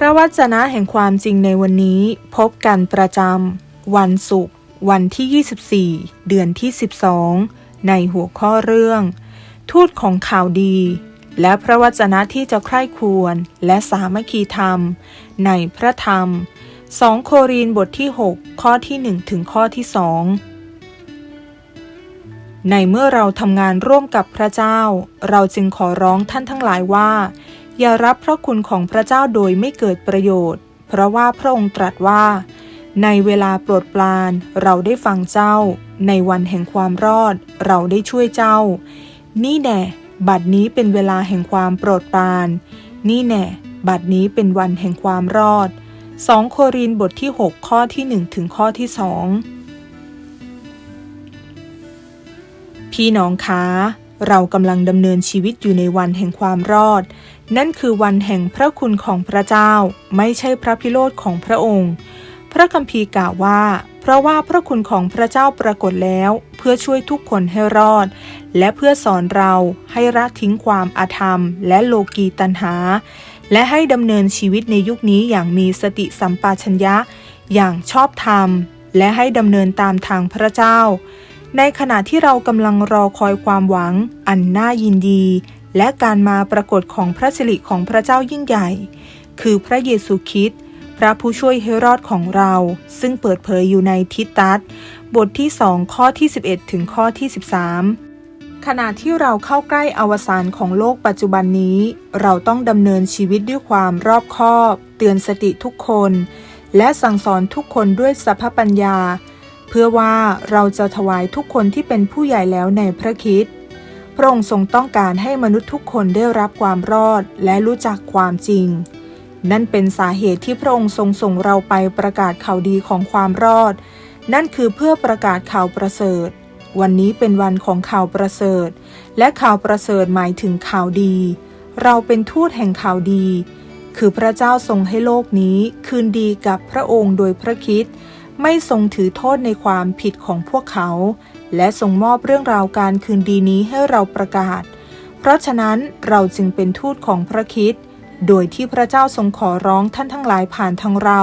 พระวจนะแห่งความจริงในวันนี้พบกันประจำวันศุกร์วันที่ 24 เดือนที่ 12 ในหัวข้อเรื่อง ทูตของข่าวดี และพระวจนะที่จะใคร่ควรและสามัคคีธรรม ในพระธรรม 2 โครีนบทที่ 6 ข้อที่ 1 ถึงข้อที่ 2 ในเมื่อเราทำงานร่วมกับพระเจ้า เราจึงขอร้องท่านทั้งหลายว่า อย่ารับพระคุณของพระเจ้าโดยไม่เกิดประโยชน์ เพราะว่าพระองค์ตรัสว่า ในเวลาโปรดปรานเราได้ฟังเจ้า ในวันแห่งความรอดเราได้ช่วยเจ้า นี่แน่บัดนี้เป็นเวลาแห่งความโปรดปราน นี่แน่บัดนี้เป็นวันแห่งความรอด 2 โครินบทที่ 6 ข้อที่ 1 ถึงข้อที่ 2 พี่น้องคะ เรากำลังดำเนินชีวิตอยู่ในวันแห่งความรอด นั่นคือวันแห่งพระคุณของพระเจ้า ไม่ใช่พระพิโรธของพระองค์ พระคัมภีร์กล่าวว่า เพราะว่าพระคุณของพระเจ้าปรากฏแล้ว เพื่อช่วยทุกคนให้รอด และเพื่อสอนเราให้ละทิ้งความอาธรรม และโลกีตัณหา และให้ดำเนินชีวิตในยุคนี้อย่างมีสติสัมปชัญญะ อย่างชอบธรรม และให้ดำเนินตามทางพระเจ้า ในขณะที่เรากำลังรอคอยความหวัง อันน่ายินดี และการมาปรากฏของพระสิริของพระเจ้ายิ่งใหญ่ คือพระเยซูคริสต์พระผู้ช่วยให้รอดของเรา ซึ่งเปิดเผยอยู่ในทิตัสบทที่สองข้อที่ 11 ถึงข้อที่ 13 ขณะที่เราเข้าใกล้อวสานของโลกปัจจุบันนี้ เราต้องดำเนินชีวิตด้วยความรอบคอบ เตือนสติทุกคน และสั่งสอนทุกคนด้วยสัพพปัญญา เพื่อว่าเราจะถวายทุกคนที่เป็นผู้ใหญ่แล้วในพระคริสต์พระองค์ทรงต้องการให้มนุษย์ทุกคนได้รับความรอดและรู้จักความจริง นั่นเป็นสาเหตุที่พระองค์ทรงส่งเราไปประกาศข่าวดีของความรอด นั่นคือเพื่อประกาศข่าวประเสริฐ วันนี้เป็นวันของข่าวประเสริฐ และข่าวประเสริฐหมายถึงข่าวดี เราเป็นทูตแห่งข่าวดี คือพระเจ้าทรงให้โลกนี้คืนดีกับพระองค์โดยพระคริสต์ ไม่ทรงถือโทษในความผิดของพวกเขา และทรงมอบเรื่องราวการคืนดีนี้ให้เราประกาศ เพราะฉะนั้นเราจึงเป็นทูตของพระคริสต์โดยที่พระเจ้าทรงขอร้องท่านทั้งหลายผ่านทางเรา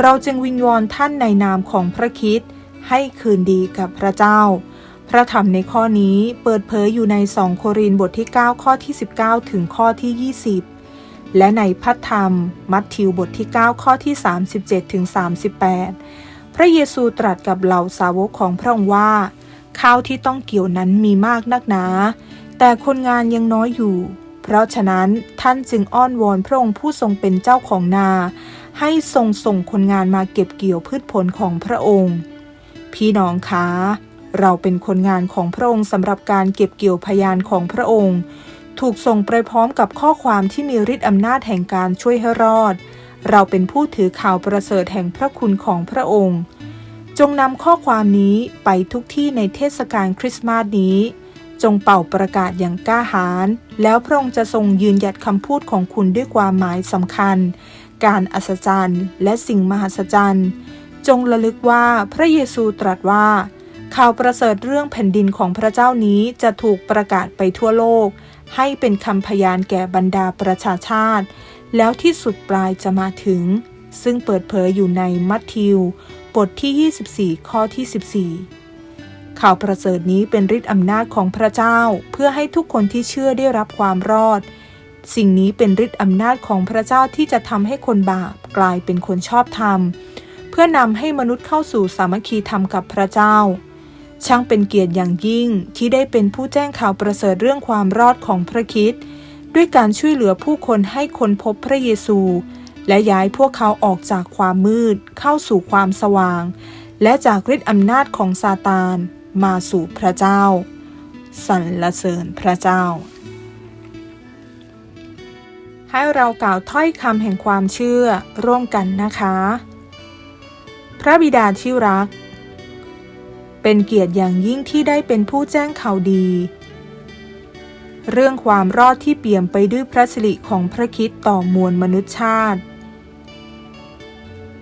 เราจึงวิงวอนท่านในนามของพระคริสต์ให้คืนดีกับพระเจ้า พระธรรมในข้อนี้เปิดเผยอยู่ในสองโครินธ์บทที่ 9 ข้อที่ 19 ถึงข้อที่ 20 และในพัทธรรม มัทธิวบทที่ 9 ข้อที่ 37ถึง38 พระเยซูตรัสกับเหล่าสาวกของพระองค์ว่า ข้าวที่ต้องเกี่ยวนั้นมีมากนักหนา แต่คนงานยังน้อยอยู่ เพราะฉะนั้นท่านจึงอ้อนวอนพระองค์ผู้ทรงเป็นเจ้าของนา ให้ทรงส่งคนงานมาเก็บเกี่ยวพืชผลของพระองค์ พี่น้องคะเราเป็นคนงานของพระองค์สำหรับการเก็บเกี่ยวพยานของพระองค์ ถูกส่งไปพร้อมกับข้อความที่มีฤทธิ์อำนาจแห่งการช่วยให้รอด เราเป็นผู้ถือข่าวประเสริฐแห่งพระคุณของพระองค์ จงนำข้อความนี้ไปทุกที่ในเทศกาลคริสต์มาสนี้ จงเป่าประกาศอย่างกล้าหาญแล้วพระองค์จะทรงยืนหยัดคำพูดของคุณด้วยความหมายสำคัญ การอัศจรรย์ และสิ่งมหัศจรรย์ จงระลึกว่าพระเยซูตรัสว่า ข่าวประเสริฐเรื่องแผ่นดินของพระเจ้านี้จะถูกประกาศไปทั่วโลก ให้เป็นคำพยานแก่บรรดาประชาชาติ แล้วที่สุดปลายจะมาถึง ซึ่งเปิดเผยอยู่ในมัทธิว บทที่ 24 ข้อที่ 14 ข่าวประเสริฐนี้เป็นฤทธิ์อำนาจของพระเจ้า เพื่อให้ทุกคนที่เชื่อได้รับความรอด สิ่งนี้เป็นฤทธิ์อำนาจของพระเจ้าที่จะทำให้คนบาปกลายเป็นคนชอบธรรม เพื่อนำให้มนุษย์เข้าสู่สามัคคีธรรมกับพระเจ้าช่างเป็นเกียรติอย่างยิ่งที่ได้เป็นผู้แจ้งข่าวประเสริฐเรื่องความรอดของพระคริสต์ ด้วยการช่วยเหลือผู้คนให้คนพบพระเยซู และย้ายพวกเขาออกจากความมืดเข้าสู่ความสว่าง และจากฤทธิ์อำนาจของซาตานมาสู่พระเจ้าสรรเสริญพระเจ้า ให้เรากล่าวถ้อยคำแห่งความเชื่อร่วมกันนะคะ พระบิดาที่รัก เป็นเกียรติอย่างยิ่งที่ได้เป็นผู้แจ้งข่าวดี เรื่องความรอดที่เปี่ยมไปด้วยพระสิริของพระคิดต่อมวลมนุษยชาติ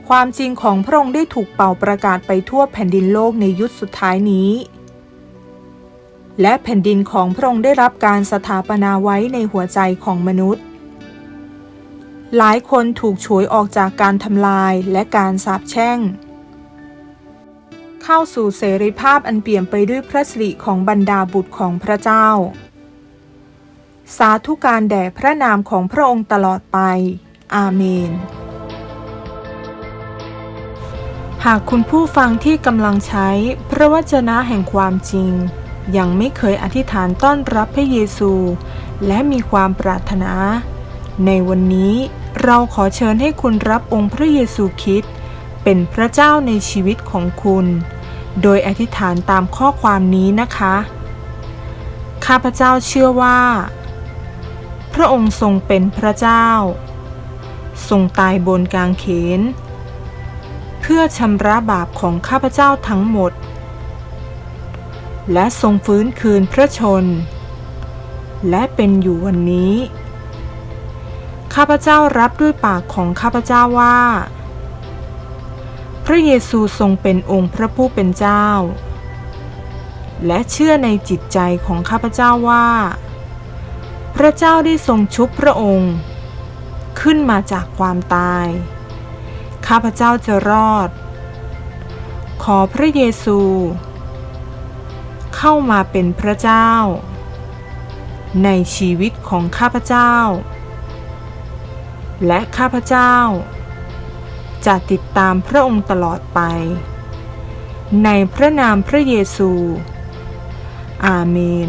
ความจริงของพระองค์ได้ถูกเป่าประกาศไปทั่วแผ่นดินโลกในยุคสุดท้ายนี้ และแผ่นดินของพระองค์ได้รับการสถาปนาไว้ในหัวใจของมนุษย์ หลายคนถูกฉวยออกจากการทำลายและการสาปแช่งเข้าสู่เสรีภาพอันเปี่ยมไปด้วยพระสิริของบรรดาบุตรของพระเจ้า สาธุการแด่พระนามของพระองค์ตลอดไป อาเมน หากคุณผู้ฟังที่กำลังใช้พระวจนะแห่งความจริง ยังไม่เคยอธิษฐานต้อนรับพระเยซู และมีความปรารถนา ในวันนี้เราขอเชิญให้คุณรับองค์พระเยซูคริสต์เป็นพระเจ้าในชีวิตของคุณ โดยอธิษฐานตามข้อความนี้นะคะ ข้าพเจ้าเชื่อว่า พระองค์ทรงเป็นพระเจ้า ทรงตายบนกางเขน เพื่อชำระบาปของข้าพเจ้าทั้งหมด และทรงฟื้นคืนพระชน และเป็นอยู่วันนี้ ข้าพเจ้ารับด้วยปากของข้าพเจ้าว่า พระเยซูทรงเป็นองค์พระผู้เป็นเจ้า และเชื่อในจิตใจของข้าพเจ้าว่า พระเจ้าได้ทรงชุบพระองค์ ขึ้นมาจากความตาย ข้าพเจ้าจะรอด ขอพระเยซู เข้ามาเป็นพระเจ้า ในชีวิตของข้าพเจ้า และข้าพเจ้า จะติดตามพระองค์ตลอดไป ในพระนามพระเยซู อาเมน